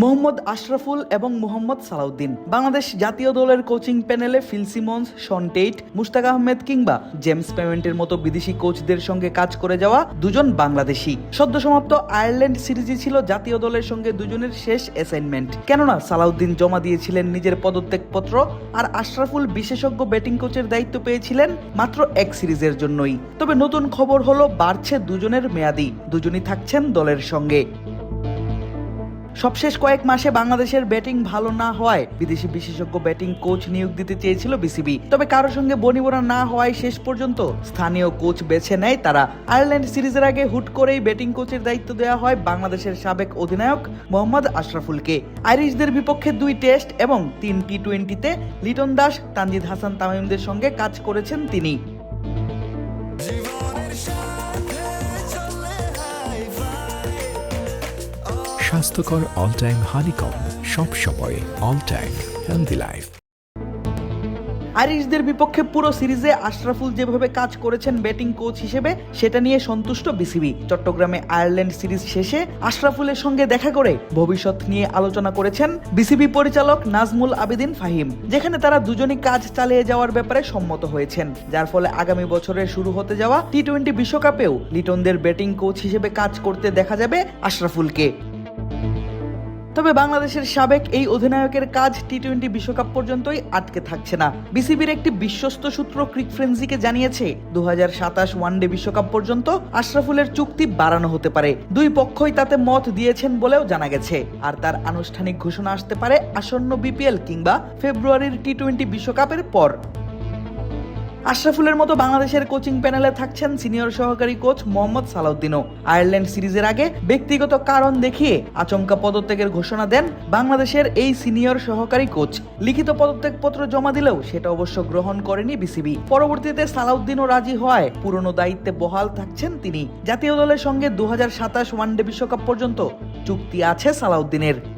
মোহাম্মদ আশরাফুল এবং মোহাম্মদ সালাউদ্দিন। বাংলাদেশ জাতীয় দলের কোচিং প্যানেলে Phil Simmons, Shaun Tait Mushtaq Ahmed কিংবা জেমস পেমেন্টের মতো বিদেশি কোচদের সঙ্গে কাজ করে যাওয়া দুজন বাংলাদেশি। সদ্য সমাপ্ত আয়ারল্যান্ড সিরিজই ছিল জাতীয় দলের সঙ্গে দুজনের শেষ অ্যাসাইনমেন্ট কেননা সালাউদ্দিন জমা দিয়েছিলেন নিজের পদত্যাগপত্র আর আশরাফুল বিশেষজ্ঞ ব্যাটিং কোচের দায়িত্ব পেয়েছিলেন মাত্র এক সিরিজের জন্যই। তবে নতুন খবর হলো, বাড়ছে দুজনের মেয়াদি। দুজনই থাকছেন দলের সঙ্গে। সবশেষ কয়েক মাসে বাংলাদেশের ব্যাটিং ভালো না হওয়ায় বিদেশি বিশেষজ্ঞ ব্যাটিং কোচ নিয়োগ দিতে চেয়েছিল বিসিবি। তবে কারোর সঙ্গে বনিবনা না হওয়ায় শেষ পর্যন্ত স্থানীয় কোচ বেছে নেয় তারা। আয়ারল্যান্ড সিরিজের আগে হুট করেই ব্যাটিং কোচের দায়িত্ব দেওয়া হয় বাংলাদেশের সাবেক অধিনায়ক মোহাম্মদ আশরাফুলকে। আইরিশদের বিপক্ষে দুই টেস্ট এবং তিন টি টোয়েন্টিতে লিটন দাস, তানজিদ হাসান, তামিমদের সঙ্গে কাজ করেছেন তিনি। স্বাস্থ্যকর অল টাইম হানিকম সব সময় অল টাইম হেলদি লাইফ আইরিশদের বিপক্ষে পুরো সিরিজে আশরাফুল যেভাবে কাজ করেছেন ব্যাটিং কোচ হিসেবে, সেটা নিয়ে সন্তুষ্ট বিসিবি চট্টগ্রামে আয়ারল্যান্ড সিরিজ শেষে আশরাফুলের সঙ্গে দেখা করে ভবিষ্যৎ নিয়ে আলোচনা করেছেন বিসিবি পরিচালক নাজমুল আবেদিন ফাহিম, যেখানে তারা দুজনই কাজ চালিয়ে যাওয়ার ব্যাপারে সম্মত হয়েছেন, যার ফলে আগামী বছরে শুরু হতে যাওয়া টি টোয়েন্টি বিশ্বকাপেও লিটনদের ব্যাটিং কোচ হিসেবে কাজ করতে দেখা যাবে আশরাফুলকে। তবে বাংলাদেশের সাবেক এই অধিনায়কের কাজ টি টোয়েন্টি বিশ্বকাপ পর্যন্তই আটকে থাকছে না। বিসিবির একটি বিশ্বস্ত সূত্র ক্রিক ফ্রেন্সিকে জানিয়েছে দু সাতাশ ওয়ানডে বিশ্বকাপ পর্যন্ত আশরাফুলের চুক্তি বাড়ানো হতে পারে। দুই পক্ষই তাতে মত দিয়েছেন বলেও জানা গেছে। আর তার আনুষ্ঠানিক ঘোষণা আসতে পারে আসন্ন বিপিএল কিংবা ফেব্রুয়ারির টি টোয়েন্টি বিশ্বকাপের পর। আশরাফুলের মতো বাংলাদেশের কোচিং প্যানেলে থাকছেন সিনিয়র সহকারী কোচ মোহাম্মদ সালাউদ্দিনও। আয়ারল্যান্ড সিরিজের আগে ব্যক্তিগত কারণ দেখিয়ে আচমকা পদত্যাগের ঘোষণা দেন বাংলাদেশের এই সিনিয়র সহকারী কোচ। লিখিত পদত্যাগপত্র জমা দিলেও সেটা অবশ্য গ্রহণ করেনি বিসিবি। পরবর্তীতে সালাউদ্দিনও রাজি হওয়ায় পুরনো দায়িত্বে বহাল থাকছেন তিনি। জাতীয় দলের সঙ্গে দু হাজার সাতাশ ওয়ানডে বিশ্বকাপ পর্যন্ত চুক্তি আছে সালাউদ্দিনের।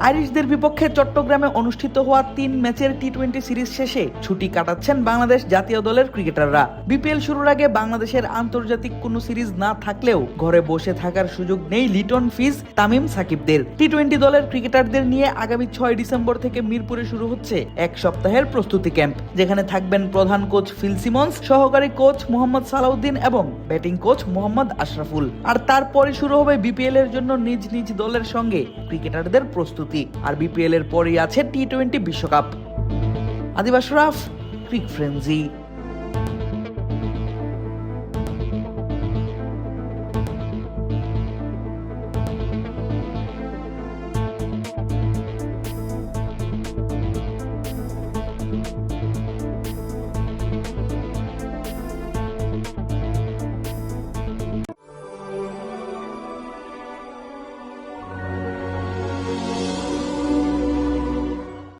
আইরিশদের বিপক্ষে চট্টগ্রামে অনুষ্ঠিত হওয়া তিন ম্যাচের টি টোয়েন্টি সিরিজ শেষে ছুটি কাটাচ্ছেন বাংলাদেশ জাতীয় দলের ক্রিকেটাররা। বিপিএল শুরুর আগে বাংলাদেশের আন্তর্জাতিক কোনো সিরিজ না থাকলেও ঘরে বসে থাকার সুযোগ নেই লিটন ফিজ তামিম সাকিবদের। টি টোয়েন্টি দলের ক্রিকেটারদের নিয়ে আগামী ছয় ডিসেম্বর থেকে মিরপুরে শুরু হচ্ছে এক সপ্তাহের প্রস্তুতি ক্যাম্প, যেখানে থাকবেন প্রধান কোচ ফিল সিমন্স, সহকারী কোচ মোহাম্মদ সালাউদ্দিন এবং ব্যাটিং কোচ মোহাম্মদ আশরাফুল। আর তারপরে শুরু হবে বিপিএল এর জন্য নিজ নিজ দলের সঙ্গে ক্রিকেটারদের প্রস্তুতি আর বিপিএল এর পরেই আছে টি টোয়েন্টি বিশ্বকাপ আদিবাস রাফ ক্রিক ফ্রেন্সি